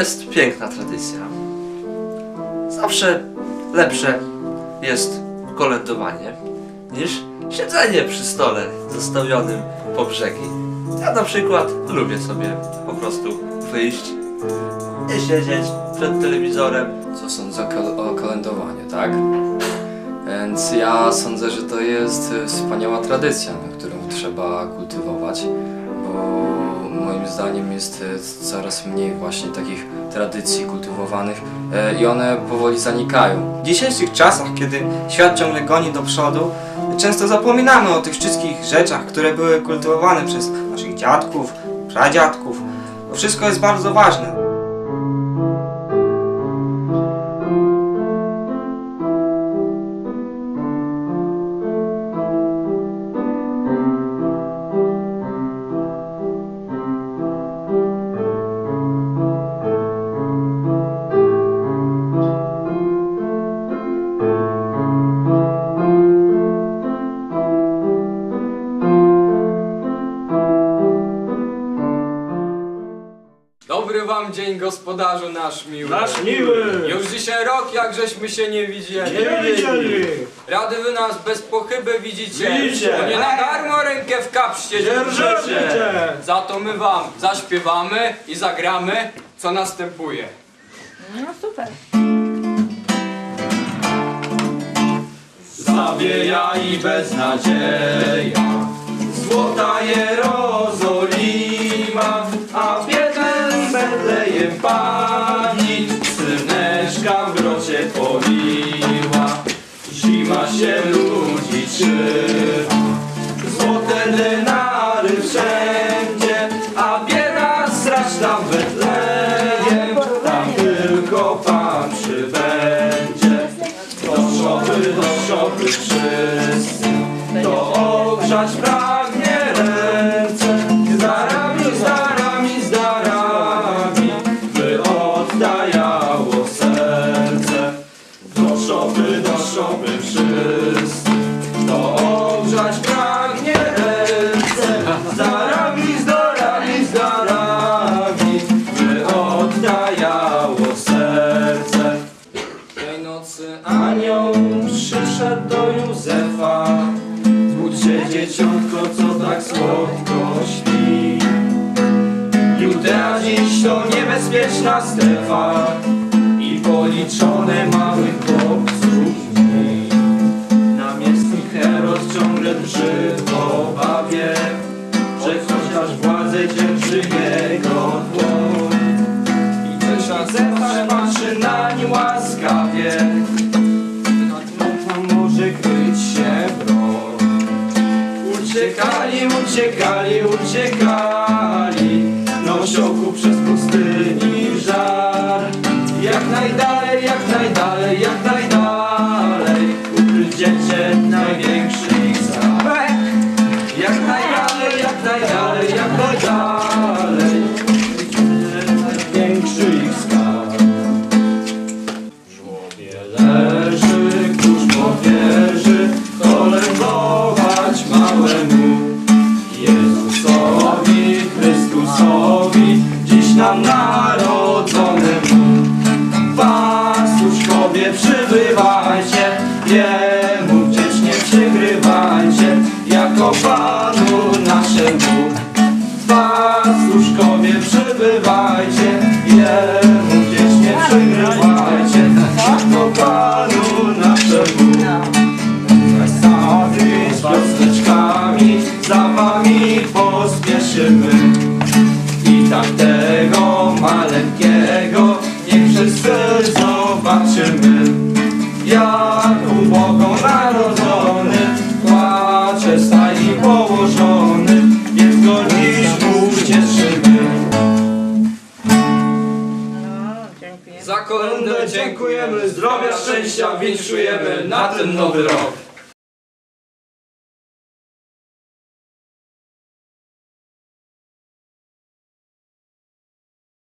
Jest piękna tradycja. Zawsze lepsze jest kolędowanie niż siedzenie przy stole zostawionym po brzegi. Ja na przykład lubię sobie po prostu wyjść, nie siedzieć przed telewizorem. Co sądzę o kol- o kolędowaniu, tak? Więc ja sądzę, że to jest wspaniała tradycja, którą trzeba kultywować, bo moim zdaniem jest e, coraz mniej właśnie takich tradycji kultywowanych e, i one powoli zanikają. W dzisiejszych czasach, kiedy świat ciągle goni do przodu, często zapominamy o tych wszystkich rzeczach, które były kultywowane przez naszych dziadków, pradziadków. Wszystko jest bardzo ważne. Dzień gospodarzu nasz miły. Nasz miły! Już dzisiaj rok, jak żeśmy się nie widzieli. Nie widzieli! Rady wy nas bez pochyby widzicie. Widzicie. Bo nie na darmo rękę w kapście Dzierżycie! Za to my wam zaśpiewamy i zagramy, co następuje. No super. Zawieja i beznadzieja Złota Jerozolima Pani Srneczka w grocie poliła Zima się ludzi trzyma. Złote denary wszędzie A bieda straszna w Betlejem Tam tylko Pan przybędzie. Do szopy, do szopy wszyscy. To ogrzać pragnie nocy anioł przyszedł do Józefa. Zbudźcie dzieciątko, co tak słodko śpi Judea dziś to niebezpieczna strefa I policzone małych chłopców. Dni Namiestnik Herod ciągle drży uciekali, uciekali Nosioku przez pustyni żar. Jak najdalej, jak najdalej, jak nam narodzonemu. Pastuszkowie przybywajcie, Jemu wdziecznie przygrywajcie, jako zobaczymy Jak ubogą narodzony płacze w stajni położony Więc go dziś ucieszymy. Za kolędę dziękujemy, zdrowia, szczęścia winszujemy na ten nowy rok.